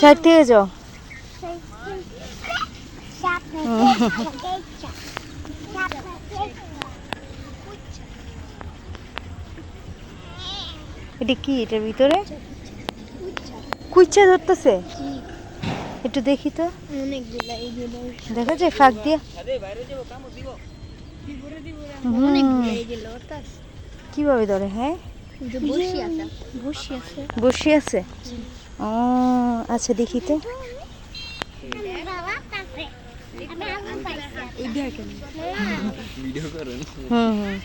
Side থেকে যাও। এটা কি? এটার ভিতরে? কুইচ্ছা ধরতেছে। একটু দেখি তো। দেখা যায় ফাঁক দিয়ে। কীভাবে ধরে হ্যাঁ? বসি আছে। বসে আছে। ও আচ্ছা দেখি তো। হুম হুম।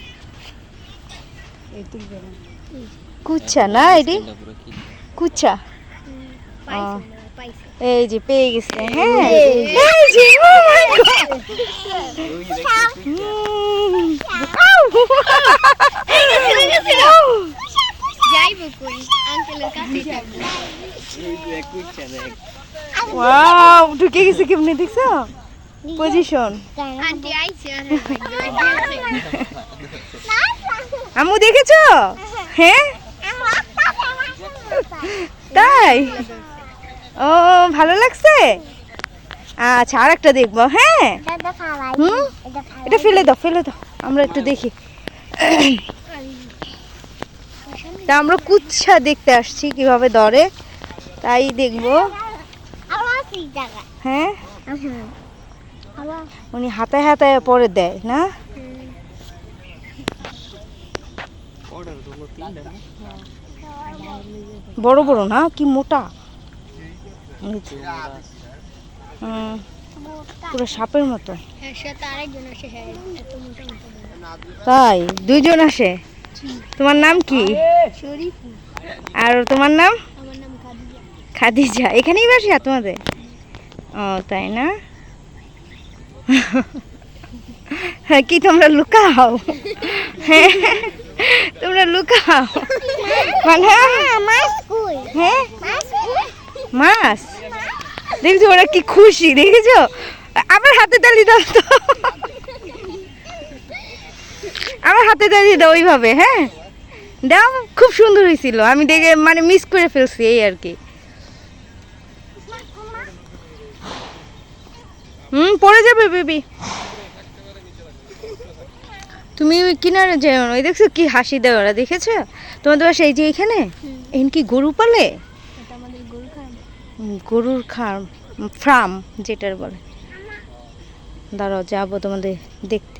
কুচ্ছা না এটি? কুচ্ছা? এই যে পেয়ে গেছে। হ্যাঁ এই যে oh my God! হুম। যাইব কই আঙ্কেলের কাছে যাব ওয়াও ঢুকে গেছে কেমনে দেখছ? পজিশন আন্টি আইছে আর আম্মু দেখেছ? হ্যাঁ? তাই? ও ভালো লাগছে? আচ্ছা আর একটা দেখব হ্যাঁ? হুম? এটা ফেলে দাও ফেলে দাও। আমরা একটু দেখি। তা আমরা কুচ্ছা দেখতে আসছি কীভাবে ধরে। তাই দেখব। হ্যাঁ? উনি হাতে হাতে পরে দেয় না? বড় বড় না? কি মোটা? পুরো সাপের মতো। হ্যাঁ হ্যাঁ তাই? দুইজন আসে? তোমার নাম কি? আর তোমার নাম? খাদিজা। এখানেই বাসা তোমাদের? ও, তাই না? হ্যাঁ কি তোমরা লুকাও? হ্যাঁ তোমরা লুকাও। মানে? হ্যাঁ? মাছ? দেখছ ওরা কি খুশি, দেখেছ? আমার হাতে তালি দাও তো। আমার হাতে তালি দাও ওইভাবে হ্যাঁ? দাও, খুব সুন্দর হয়েছিল। আমি দেখে মানে মিস করে ফেলছি এই আর কি। হুম পড়ে যাবে বেবি। তুমি কিনারে যেও ওই দেখছ কি হাসি দেয় ওরা দেখেছ? তোমাদের বাসা এই যে এখানে এখানে কি গরু পালে? গরুর খার্ম ফার্ম যেটার বলে। দাঁড়াও যাব তোমাদের দেখতে।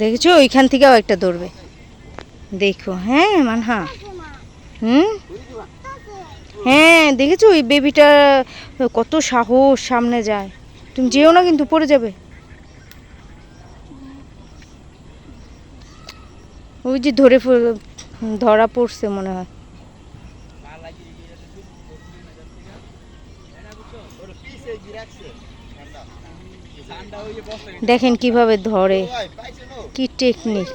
দেখেছ? ওইখান থেকেও একটা দৌড়বে দেখো হ্যাঁ মানহা। হুম? হ্যাঁ দেখেছ? ওই বেবিটা কত সাহস সামনে যায়। তুমি যেও না কিন্তু পড়ে যাবে। ওই যে ধরে ধরা পড়ছে মনে হয়। দেখেন কীভাবে ধরে। কি টেকনিক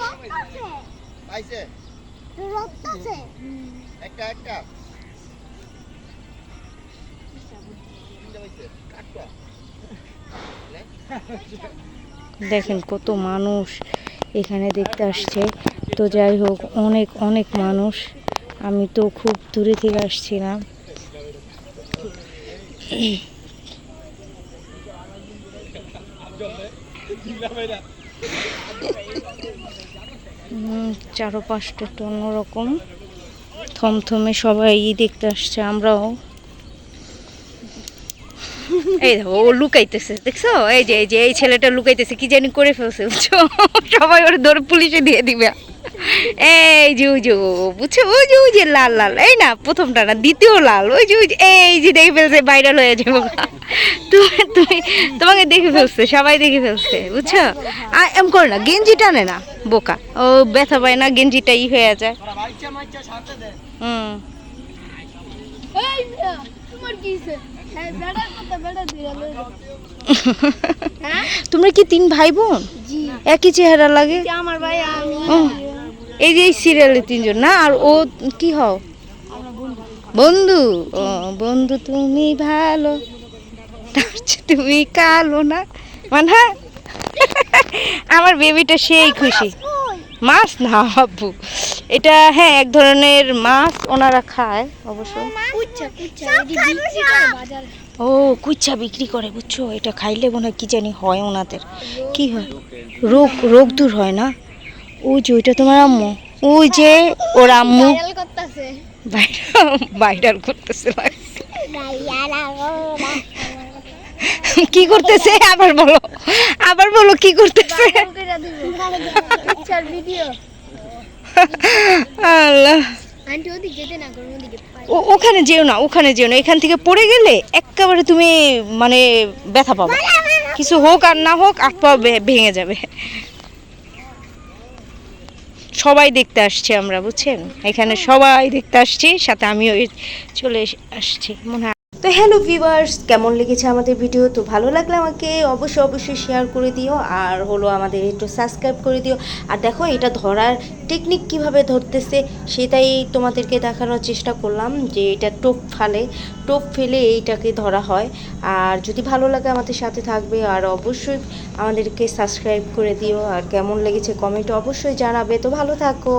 একটা একটা। দেখেন কত মানুষ এখানে দেখতে আসছে। তো যাই হোক, অনেক অনেক মানুষ। আমি তো খুব দূরে থেকে আসছিলাম। চারো পাঁচটা একটু অন্যরকম। থমথমে সবাই দেখতে আসছে, আমরাও। এই দেখো ও লুকাইতেছে দেখছ? এই যে এই যে এই ছেলেটা লুকাইতেছে কি জানি করে ফেলছে বুঝছ? সবাই ওর ধরে পুলিশে দিয়ে দিবে। এই যে ওই যে বুঝছ? ওই যে ওই যে লাল লাল। এই না প্রথমটা না দ্বিতীয় লাল। ওই যে ওই যে এই যে দেখে ফেলছে ভাইরাল হয়ে যাব তুমি তুমি তোমাকে দেখে ফেলছে সবাই দেখে ফেলছে বুঝছ? আর এম করে না গেঞ্জি টানে না বোকা। ও ব্যথা পায় না গেঞ্জিটা ই হয়ে যায়। হুম। তোমার কি তোমরা কি তিন ভাই বোন? একই চেহারা লাগে? আমার ভাই এই যে এই সিরিয়ালে তিনজন না? আর ও কি হও? বন্ধু। ও বন্ধু তুমি ভালো তুমি কালো না। মানে আমার বেবিটা সেই খুশি। মাছ না আব্বু। এটা হ্যাঁ এক ধরনের মাছ ওনারা খায় অবশ্য। ও কুচ্ছা বিক্রি করে বুঝছ? এটা খাইলে মনে হয় কি জানি হয় ওনাদের। কি হয়? রোগ রোগ দূর হয় না? ওই যে ওইটা তোমার আম্মু? ওই যে ওর আম্মু? ভাইরাল করতেছে। কি করতেছে? আবার বলো। আবার বলো কি করতেছে? ভিডিও আল্লাহ। ওখানে যেও না ওখানে যেও না। এখান থেকে পড়ে গেলে একেবারে তুমি মানে ব্যথা পাবে। কিছু হোক আর না হোক হাত পা ভেঙে যাবে। সবাই দেখতে আসছি আমরা বুঝছেন? এখানে সবাই দেখতে আসছি সাথে আমিও চলে আসছি। মনে হয় তো হ্যালো ভিউয়ার্স কেমন লেগেছে আমাদের ভিডিও তো ভালো লাগলে আমাকে অবশ্যই অবশ্যই শেয়ার করে দিও, আর হলো আমাদের একটু সাবস্ক্রাইব করে দিও। আর দেখো, এটা ধরার টেকনিক কীভাবে ধরতেছে, সেটাই তোমাদেরকে দেখানোর চেষ্টা করলাম যে এটা টোপ ফালে, টোপ ফেলে এইটাকে ধরা হয়। আর যদি ভালো লাগে আমাদের সাথে থাকবে, আর অবশ্যই আমাদেরকে সাবস্ক্রাইব করে দিও। আর কেমন লেগেছে কমেন্টে অবশ্যই জানাবে। তো ভালো থাকো।